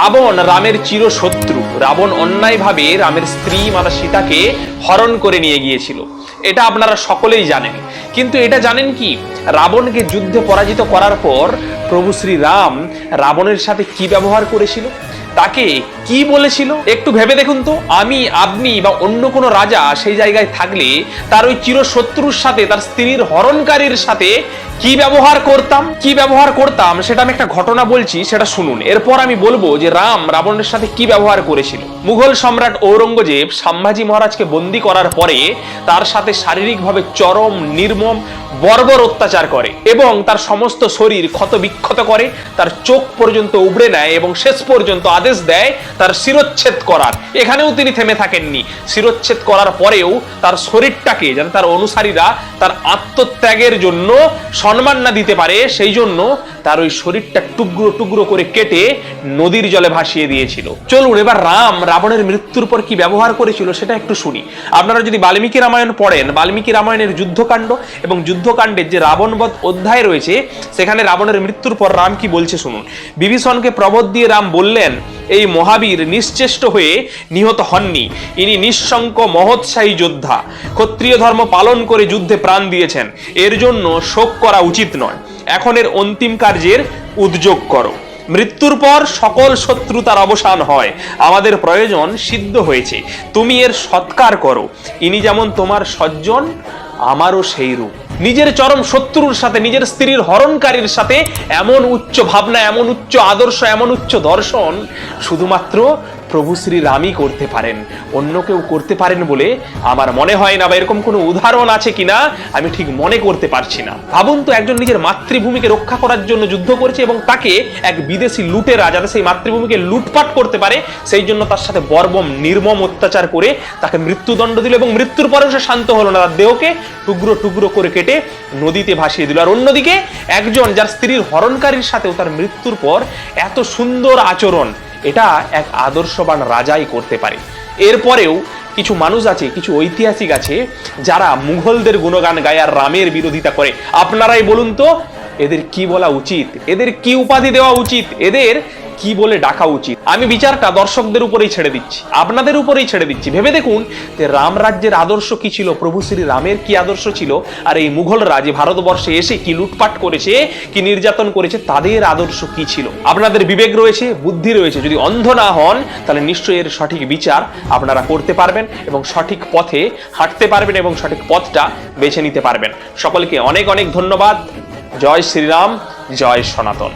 রাবণ রামের চিরশত্রু। রাবণ অন্যায়ভাবে রামের স্ত্রী মাতা সীতাকে হরণ করে নিয়ে গিয়েছিল। এটা আপনারা সকলেই জানেন। কিন্তু এটা জানেন কি? রাবণকে যুদ্ধে পরাজিত করার পর প্রভু শ্রী রাম রাবণের সাথে কি ব্যবহার করেছিল? তাকে কি বলেছিল? একটু ভেবে দেখুন তো। আমি, আপনি বা অন্য কোনো রাজা সেই জায়গায় থাকলে তার ওই চিরশত্রুর সাথে, তার স্ত্রীর হরণকারীর সাথে কি ব্যবহার করতাম? কি ব্যবহার করতাম? সেটা আমি একটা ঘটনা বলছি, সেটা শুনুন। এরপর আমি বলব যে রাম রাবণের সাথে কি ব্যবহার করেছিল? মুঘল সম্রাট ঔরঙ্গজেব সম্ভাজি মহারাজকে বন্দি করার পরে তার সাথে শারীরিকভাবে চরম, নির্মম বর্বর অত্যাচার করে এবং তার সমস্ত শরীর ক্ষত বিক্ষত করে, তার চোখ পর্যন্ত উবড়ে নেয় এবং শেষ পর্যন্ত আদেশ দেয় তার শিরচ্ছেদ করার। এখানেও তিনি থেমে থাকেননি। শিরচ্ছেদ করার পরেও তার শরীরটাকে যাতে তার অনুসারীরা তার আত্মত্যাগের জন্য সম্মান না দিতে পারে, সেই জন্য তার ওই শরীরটা টুকরো টুকরো করে কেটে নদীর জলে ভাসিয়ে দিয়েছিল। চলুন এবার রাম রাবণের মৃত্যুর পর কি ব্যবহার করেছিল সেটা একটু শুনি। আপনারা যদি বাল্মীকি রামায়ণ পড়েন, বাল্মীকি রামায়ণের যুদ্ধকাণ্ড এবং যুদ্ধকাণ্ডের যে রাবণবধ অধ্যায় রয়েছে, সেখানে রাবণের মৃত্যুর পর রাম কি বলছে শুনুন। বিভীষণকে প্রবোধ দিয়ে রাম বললেন, এই মহাবীর নিশ্চেষ্ট হয়ে নিহত হননি। ইনি নিঃশঙ্ক মহৎসাহী যোদ্ধা। ক্ষত্রিয় ধর্ম পালন করে যুদ্ধে প্রাণ দিয়েছেন। এর জন্য শোক করা উচিত নয়। এখন এর অন্তিম কার্যের উদ্যোগ করো। মৃত্যুর পর সকল শত্রুতার অবসান হয়। আমাদের প্রয়োজন সিদ্ধ হয়েছে। তুমি এর সৎকার করো। ইনি যেমন তোমার সজ্জন, আমারও সেই রূপ। নিজের চরম শত্রুর সাথে, নিজের স্ত্রীর হরণকারীর সাথে এমন উচ্চ ভাবনা, এমন উচ্চ আদর্শ, এমন উচ্চ দর্শন শুধুমাত্র প্রভু শ্রী রামই করতে পারেন। অন্য কেউ করতে পারেন বলে আমার মনে হয় না বা এরকম কোনো উদাহরণ আছে কিনা, আমি ঠিক মনে করতে পারছি না। ভাবুন তো, একজন নিজের মাতৃভূমিকে রক্ষা করার জন্য যুদ্ধ করেছে এবং তাকে এক বিদেশি লুটেরা যাতে সেই মাতৃভূমিকে লুটপাট করতে পারে, সেই জন্য তার সাথে বর্বম, নির্মম অত্যাচার করে তাকে মৃত্যুদণ্ড দিল এবং মৃত্যুর পরেও সে শান্ত হলো না। তার দেহকে টুকরো টুকরো করে কেটে নদীতে ভাসিয়ে দিল। আর অন্যদিকে একজন যার স্ত্রীর হরণকারীর সাথেও তার মৃত্যুর পর এত সুন্দর আচরণ, এটা এক আদর্শবান রাজাই করতে পারে। এরপরেও কিছু মানুষ আছে, কিছু ঐতিহাসিক আছে, যারা মুঘলদের গুণগান গায় আর রামের বিরোধিতা করে। আপনারাই বলুন তো, এদের কি বলা উচিত? এদের কি উপাধি দেওয়া উচিত? এদের কি বলে ডাকা উচিত? আমি বিচারটা দর্শকদের উপরেই ছেড়ে দিচ্ছি। আপনাদের উপরেই ছেড়ে দিচ্ছি। ভেবে দেখুন যে রাম রাজ্যের আদর্শ কি ছিল? প্রভু শ্রী রামের কি আদর্শ ছিল? আর এই মুঘল রাজে ভারতবর্ষে এসে কি লুটপাট করেছে, কি নির্যাতন করেছে, তাদের আদর্শ কি ছিল? আপনাদের বিবেক রয়েছে, বুদ্ধি রয়েছে। যদি অন্ধ না হন, তাহলে নিশ্চয়ই এর সঠিক বিচার আপনারা করতে পারবেন এবং সঠিক পথে হাঁটতে পারবেন এবং সঠিক পথটা বেছে নিতে পারবেন। সকলকে অনেক অনেক ধন্যবাদ। জয় শ্রীরাম, জয় সনাতন।